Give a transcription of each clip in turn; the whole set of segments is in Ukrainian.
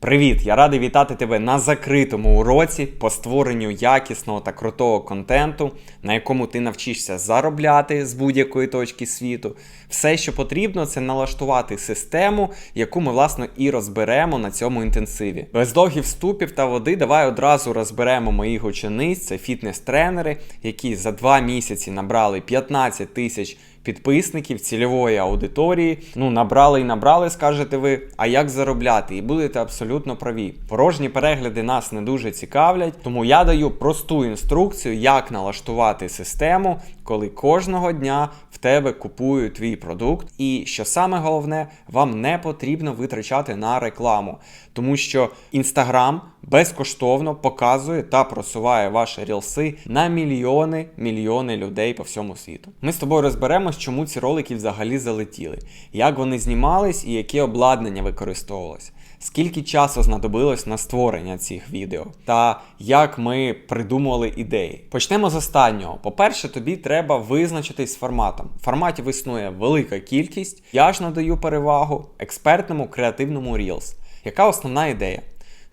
Привіт! Я радий вітати тебе на закритому уроці по створенню якісного та крутого контенту, на якому ти навчишся заробляти з будь-якої точки світу. Все, що потрібно, це налаштувати систему, яку ми власне і розберемо на цьому інтенсиві. Без довгих вступів та води, давай одразу розберемо моїх учениць. Це фітнес-тренери, які за два місяці набрали 15 тисяч підписників цільової аудиторії. Ну, набрали і набрали, скажете ви. А як заробляти? І будете абсолютно праві. Порожні перегляди нас не дуже цікавлять, тому я даю просту інструкцію, як налаштувати систему, коли кожного дня тебе купують твій продукт. І що саме головне, вам не потрібно витрачати на рекламу, тому що Інстаграм безкоштовно показує та просуває ваші рілси на мільйони мільйони людей по всьому світу. Ми з тобою розберемось, чому ці ролики взагалі залетіли, як вони знімались і яке обладнання використовувалось. Скільки часу знадобилось на створення цих відео, та як ми придумували ідеї. Почнемо з останнього. По-перше, тобі треба визначитись з форматом. Форматів існує велика кількість. Я ж надаю перевагу експертному креативному Reels. Яка основна ідея?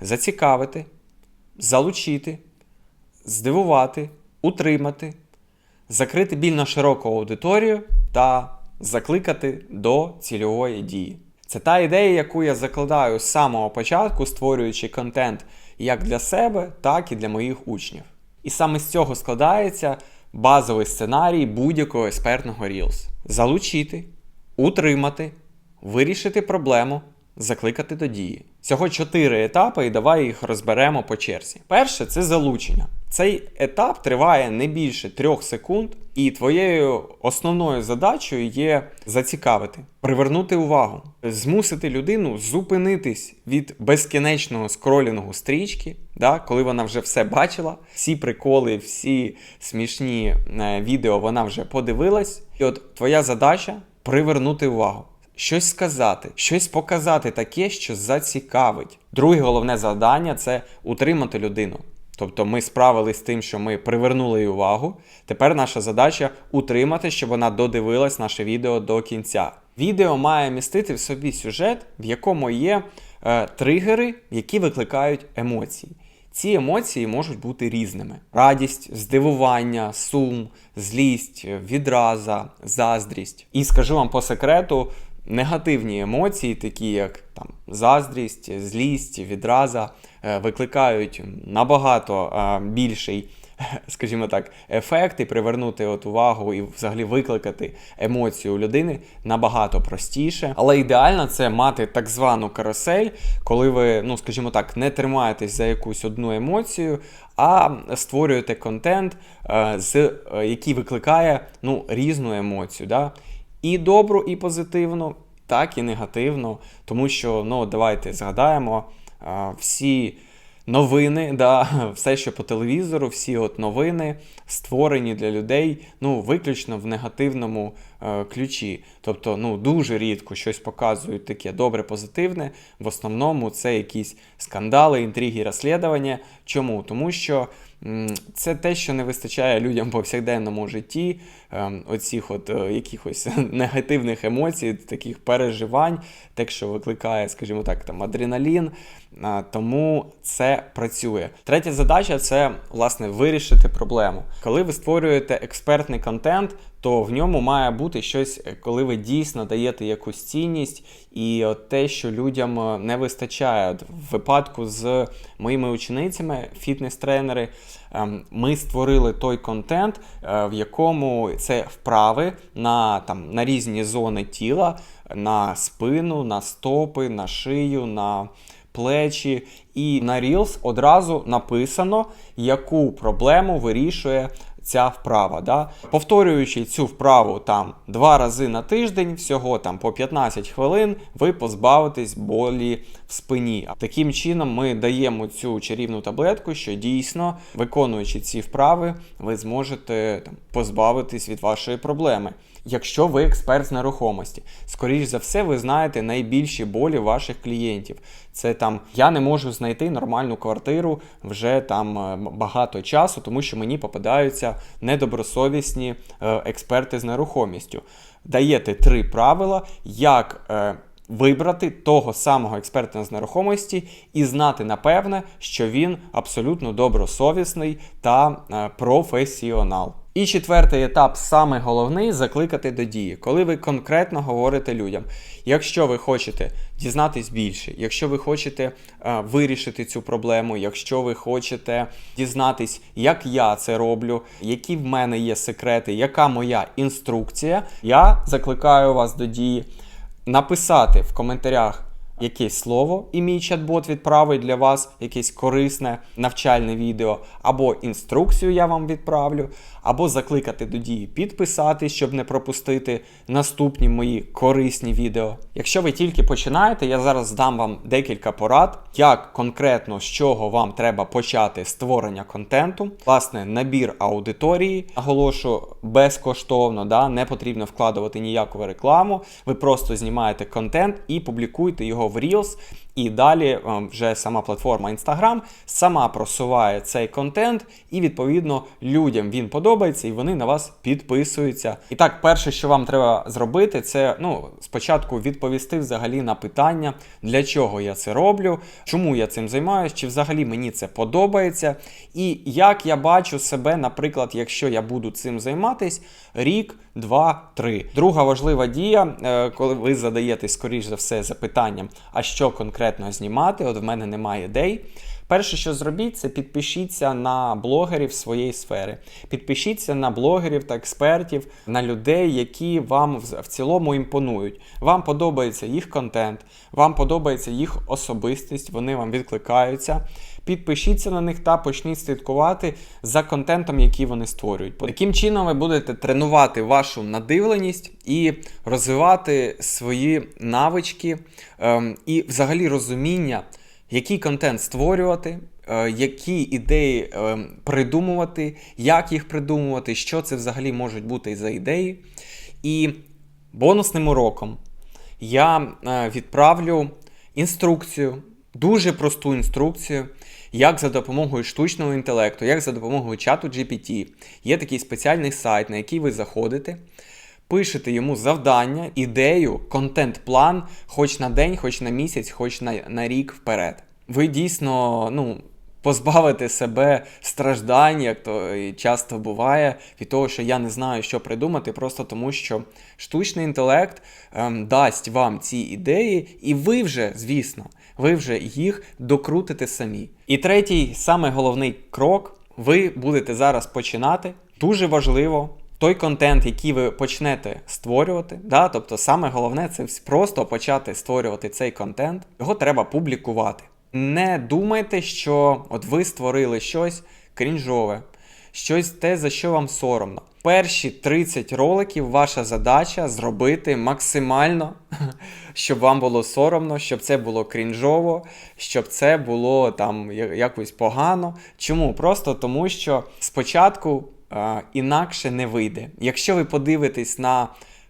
Зацікавити, залучити, здивувати, утримати, закрити більно широку аудиторію та закликати до цільової дії. Це та ідея, яку я закладаю з самого початку, створюючи контент як для себе, так і для моїх учнів. І саме з цього складається базовий сценарій будь-якого експертного Reels. Залучити, утримати, вирішити проблему, закликати до дії. Всього чотири етапи, і давай їх розберемо по черзі. Перше це залучення. Цей етап триває не більше трьох секунд, і твоєю основною задачею є зацікавити, привернути увагу, змусити людину зупинитись від безкінечного скролінгу стрічки, да, коли вона вже все бачила, всі приколи, всі смішні е, відео вона вже подивилась. І от твоя задача привернути увагу щось сказати, щось показати таке, що зацікавить. Друге головне завдання це утримати людину. Тобто ми справились з тим, що ми привернули її увагу. Тепер наша задача утримати, щоб вона додивилась наше відео до кінця. Відео має містити в собі сюжет, в якому є е, тригери, які викликають емоції. Ці емоції можуть бути різними: радість, здивування, сум, злість, відраза, заздрість. І скажу вам по секрету, негативні емоції, такі як там заздрість, злість, відраза, е, викликають набагато е, більший. Скажімо так, ефект і привернути от увагу і взагалі викликати емоцію у людини набагато простіше. Але ідеально це мати так звану карусель, коли ви, ну скажімо так, не тримаєтесь за якусь одну емоцію, а створюєте контент, е, з який викликає ну, різну емоцію. Да? І добру, і позитивну, так і негативну. Тому що, ну, давайте згадаємо всі. Новини, да, все, що по телевізору, всі от новини створені для людей, ну, виключно в негативному е, ключі. Тобто, ну, дуже рідко щось показують таке добре, позитивне. В основному це якісь скандали, інтриги, розслідування. Чому? Тому що це те, що не вистачає людям в повсякденному житті, ем, оцих от е, якихось негативних емоцій, таких переживань, те, що викликає, скажімо так, там адреналін. Тому це працює. Третя задача це власне вирішити проблему. Коли ви створюєте експертний контент, то в ньому має бути щось, е, коли ви дійсно даєте якусь цінність, і от те, що людям е, не вистачає. В випадку з моїми ученицями, фітнес-тренери, ем, ми створили той контент, е, в якому це вправи на, там, на різні зони тіла, на спину, на стопи, на шию. на плечі. І на Reels одразу написано, яку проблему вирішує ця вправа. Да? Повторюючи цю вправу там два рази на тиждень, всього там по 15 хвилин, ви позбавитесь болі в спині. Таким чином, ми даємо цю чарівну таблетку, що дійсно, виконуючи ці вправи, ви зможете там, позбавитись від вашої проблеми якщо ви експерт з нерухомості. Скоріше за все, ви знаєте найбільші болі ваших клієнтів. Це там я не можу знайти нормальну квартиру вже там е, багато часу, тому що мені попадаються недобросовісні е, експерти з нерухомістю. Даєте три правила, як. Вибрати того самого експерта з нерухомості і знати напевне, що він абсолютно добросовісний та е, професіонал. І четвертий етап, саме головний, закликати до дії, коли ви конкретно говорите людям. Якщо ви хочете дізнатись більше, якщо ви хочете е, вирішити цю проблему, якщо ви хочете дізнатись, як я це роблю, які в мене є секрети, яка моя інструкція, я закликаю вас до дії написати в коментарях якесь слово, і мій чат-бот відправить для вас якесь корисне навчальне відео, або інструкцію я вам відправлю, або закликати до дії підписатись, щоб не пропустити наступні мої корисні відео. Якщо ви тільки починаєте, я зараз дам вам декілька порад, як конкретно з чого вам треба почати створення контенту. Власне, набір аудиторії, наголошу безкоштовно, да, не потрібно вкладувати ніяку рекламу. Ви просто знімаєте контент і публікуєте його в Reels. І далі е, вже сама платформа Instagram сама просуває цей контент, і відповідно людям він подобається, і вони на вас підписуються. І так, перше, що вам треба зробити, це ну спочатку відповісти взагалі на питання, для чого я це роблю, чому я цим займаюся, чи взагалі мені це подобається, і як я бачу себе, наприклад, якщо я буду цим займатись рік. Два, три. Друга важлива дія, е, коли ви задаєте, скоріш за все, запитанням, а що конкретно знімати, от в мене немає ідей. Перше, що зробіть, це підпишіться на блогерів своєї сфери. Підпишіться на блогерів та експертів, на людей, які вам в цілому імпонують. Вам подобається їх контент, вам подобається їх особистість, вони вам відкликаються. Підпишіться на них та почніть слідкувати за контентом, який вони створюють. Таким чином ви будете тренувати вашу надивленість і розвивати свої навички ем, і взагалі розуміння, який контент створювати. е, Які ідеї е, придумувати, як їх придумувати, що це взагалі можуть бути за ідеї. І бонусним уроком я е, відправлю інструкцію, дуже просту інструкцію, як за допомогою штучного інтелекту, як за допомогою чату GPT. Є такий спеціальний сайт, на який ви заходите, пишете йому завдання, ідею, контент-план, хоч на день, хоч на місяць, хоч на, на рік вперед. Ви дійсно, ну. Позбавити себе страждань, як то і часто буває, від того, що я не знаю, що придумати, просто тому що штучний інтелект ем, дасть вам ці ідеї, і ви вже, звісно, ви вже їх докрутите самі. І третій, саме головний крок, ви будете зараз починати. Дуже важливо. Той контент, який ви почнете створювати, да, тобто саме головне це просто почати створювати цей контент, його треба публікувати. Не думайте, що от ви створили щось крінжове, щось те, за що вам соромно. Перші 30 роликів ваша задача зробити максимально, щоб вам було соромно, щоб це було крінжово, щоб це було там якось погано. Чому? Просто тому, що спочатку е, інакше не вийде. Якщо ви подивитесь на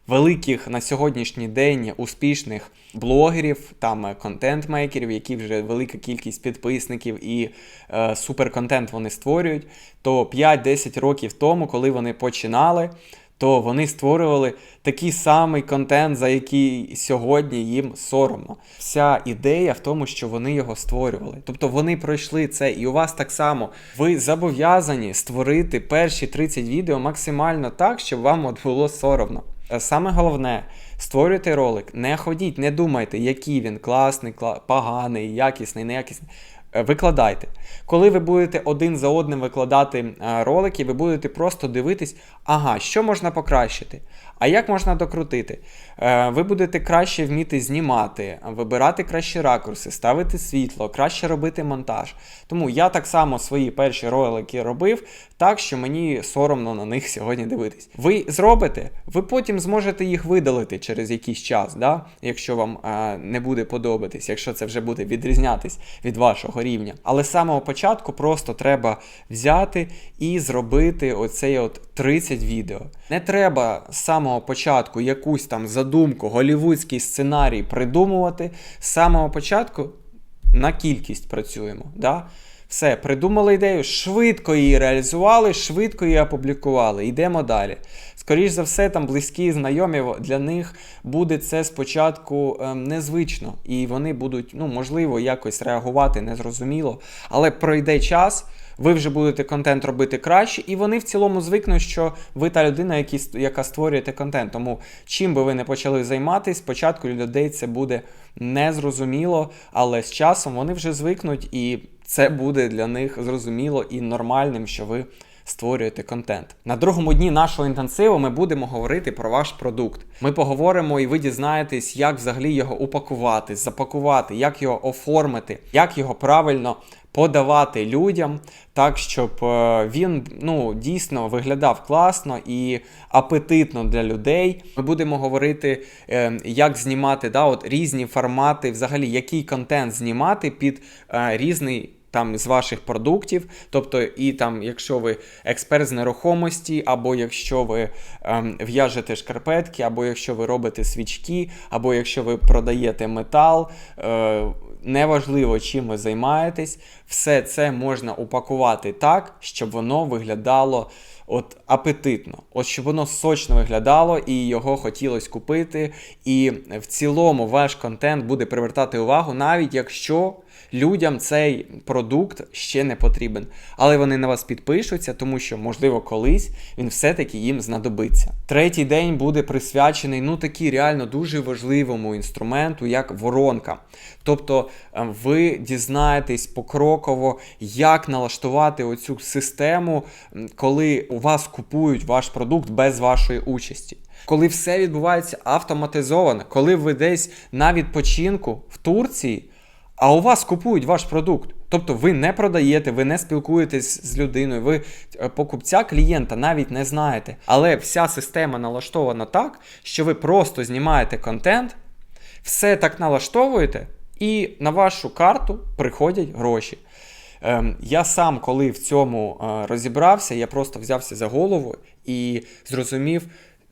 великих на сьогоднішній день успішних блогерів, там е, контент-мейкерів, які вже велика кількість підписників і е, суперконтент вони створюють, то 5-10 років тому, коли вони починали, то вони створювали такий самий контент, за який сьогодні їм соромно. Вся ідея в тому, що вони його створювали. Тобто вони пройшли це, і у вас так само ви зобов'язані створити перші 30 відео максимально так, щоб вам от було соромно. Е, Саме головне, створюйте ролик, не ходіть, не думайте, який він класний, кла- поганий, якісний, неякісний. Е, Викладайте. Коли ви будете один за одним викладати е, ролики, ви будете просто дивитись, ага, що можна покращити, а як можна докрутити. Е, Ви будете краще вміти знімати, вибирати кращі ракурси, ставити світло, краще робити монтаж. Тому я так само свої перші ролики робив так, що мені соромно на них сьогодні дивитись. Ви зробите, ви потім зможете їх видалити через якийсь час, да? якщо вам не буде подобатись, якщо це вже буде відрізнятись від вашого рівня. Але з самого початку просто треба взяти і зробити оцей от 30 відео. Не треба з самого початку якусь там задумку, голівудський сценарій придумувати. З самого початку на кількість працюємо. Да? Все, придумали ідею, швидко її реалізували, швидко її опублікували. Йдемо далі. Скоріш за все, там близькі знайомі для них буде це спочатку ем, незвично, і вони будуть, ну, можливо, якось реагувати незрозуміло, але пройде час. Ви вже будете контент робити краще, і вони в цілому звикнуть, що ви та людина, які, яка створюєте контент. Тому чим би ви не почали займатися, спочатку людей це буде незрозуміло, але з часом вони вже звикнуть, і це буде для них зрозуміло і нормальним, що ви створюєте контент. На другому дні нашого інтенсиву ми будемо говорити про ваш продукт. Ми поговоримо, і ви дізнаєтесь, як взагалі його упакувати, запакувати, як його оформити, як його правильно подавати людям, так щоб е, він ну, дійсно виглядав класно і апетитно для людей. Ми будемо говорити, е, як знімати да, от різні формати, взагалі, який контент знімати під е, різний. Там з ваших продуктів, тобто, і там, якщо ви експерт з нерухомості, або якщо ви ем, в'яжете шкарпетки, або якщо ви робите свічки, або якщо ви продаєте метал, е, неважливо, чим ви займаєтесь, все це можна упакувати так, щоб воно виглядало от апетитно, от щоб воно сочно виглядало і його хотілося купити. І в цілому ваш контент буде привертати увагу, навіть якщо людям цей продукт ще не потрібен. Але вони на вас підпишуться, тому що, можливо, колись він все-таки їм знадобиться. Третій день буде присвячений ну такій реально дуже важливому інструменту, як воронка. Тобто е, ви дізнаєтесь покроково, як налаштувати оцю систему, коли у вас купують ваш продукт без вашої участі. Коли все відбувається автоматизовано, коли ви десь на відпочинку в Турції а у вас купують ваш продукт. Тобто ви не продаєте, ви не спілкуєтесь з людиною, ви е, покупця клієнта навіть не знаєте. Але вся система налаштована так, що ви просто знімаєте контент, все так налаштовуєте, і на вашу карту приходять гроші. Ем, я сам, коли в цьому е, розібрався, я просто взявся за голову і зрозумів,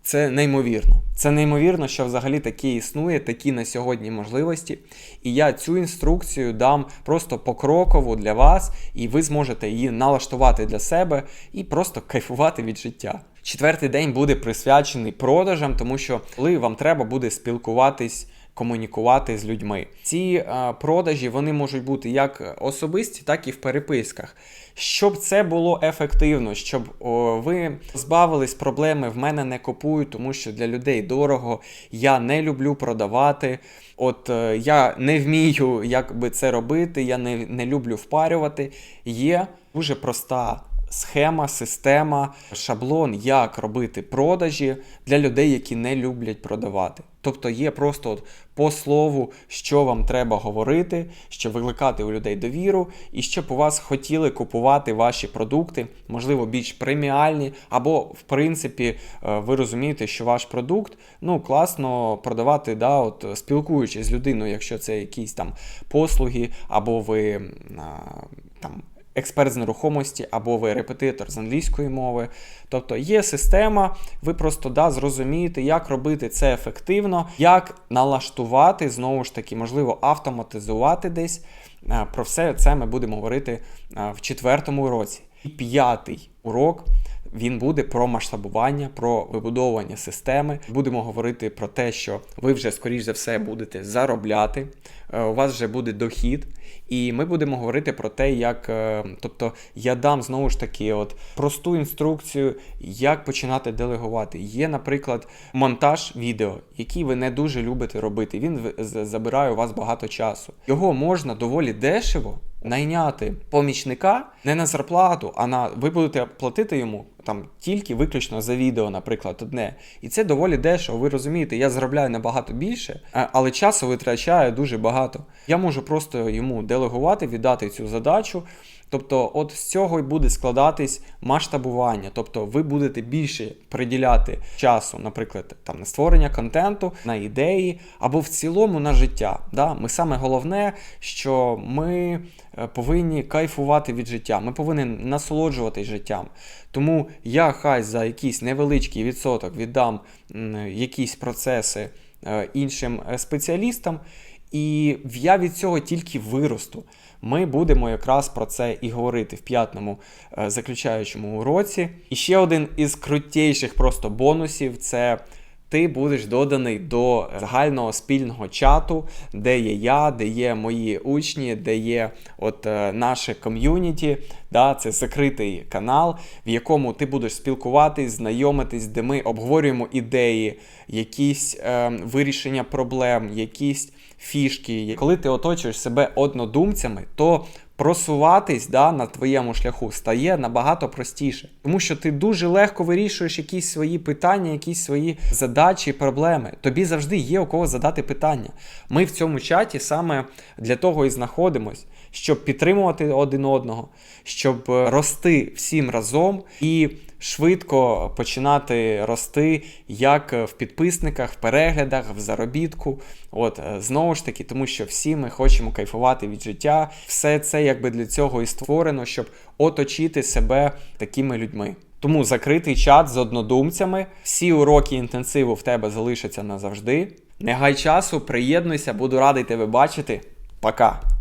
це неймовірно. Це неймовірно, що взагалі таке існує, такі на сьогодні можливості. І я цю інструкцію дам просто покроково для вас, і ви зможете її налаштувати для себе і просто кайфувати від життя. Четвертий день буде присвячений продажам, тому що коли вам треба буде спілкуватись комунікувати з людьми. Ці а, продажі вони можуть бути як особисті, так і в переписках. Щоб це було ефективно, щоб о, ви збавились проблеми в мене не купують, тому що для людей дорого. Я не люблю продавати. От е, я не вмію як би це робити, я не, не люблю впарювати. Є дуже проста схема, система, шаблон, як робити продажі для людей, які не люблять продавати. Тобто є просто от по слову, що вам треба говорити, щоб викликати у людей довіру, і щоб у вас хотіли купувати ваші продукти, можливо, більш преміальні, або, в принципі, е, ви розумієте, що ваш продукт ну, класно продавати, да, от, спілкуючись з людиною, якщо це якісь там послуги, або ви там експерт з нерухомості або ви репетитор з англійської мови. Тобто є система, ви просто да, зрозумієте, як робити це ефективно, як налаштувати, знову ж таки, можливо, автоматизувати десь. Е, про все це ми будемо говорити е, в четвертому уроці. І п'ятий урок він буде про масштабування, про вибудовування системи. Будемо говорити про те, що ви вже, скоріш за все, будете заробляти, е, у вас вже буде дохід. І ми будемо говорити про те, як, е, тобто, я дам знову ж таки от просту інструкцію, як починати делегувати. Є, наприклад, монтаж відео, який ви не дуже любите робити. Він забирає у вас багато часу. Його можна доволі дешево найняти помічника не на зарплату, а на ви будете платити йому там тільки виключно за відео, наприклад, одне. І це доволі дешево. Ви розумієте, я заробляю набагато більше, але часу витрачаю дуже багато. Я можу просто йому делегувати, віддати цю задачу. Тобто, от з цього й буде складатись масштабування. Тобто, ви будете більше приділяти часу, наприклад, там на створення контенту, на ідеї або в цілому на життя. Да? Ми саме головне, що ми е, повинні кайфувати від життя, ми повинні насолоджуватись життям. Тому я хай за якийсь невеличкий відсоток віддам якісь процеси е, іншим е, спеціалістам. І я від цього тільки виросту. Ми будемо якраз про це і говорити в п'ятому е, заключаючому уроці. І ще один із крутейших просто бонусів це ти будеш доданий до загального спільного чату, де є я, де є мої учні, де є от е, наше ком'юніті. Да, це закритий канал, в якому ти будеш спілкуватись, знайомитись, де ми обговорюємо ідеї, якісь е, вирішення проблем, якісь фішки. Коли ти оточуєш себе однодумцями, то просуватись да, на твоєму шляху стає набагато простіше. Тому що ти дуже легко вирішуєш якісь свої питання, якісь свої задачі, проблеми. Тобі завжди є у кого задати питання. Ми в цьому чаті саме для того і знаходимось, щоб підтримувати один одного, щоб е, рости всім разом і швидко починати рости як в підписниках, в переглядах, в заробітку. От е, знову ж таки, тому що всі ми хочемо кайфувати від життя. Все це якби для цього і створено, щоб оточити себе такими людьми. Тому закритий чат з однодумцями. Всі уроки інтенсиву в тебе залишаться назавжди. Не гай часу, приєднуйся, буду радий тебе бачити. Пока!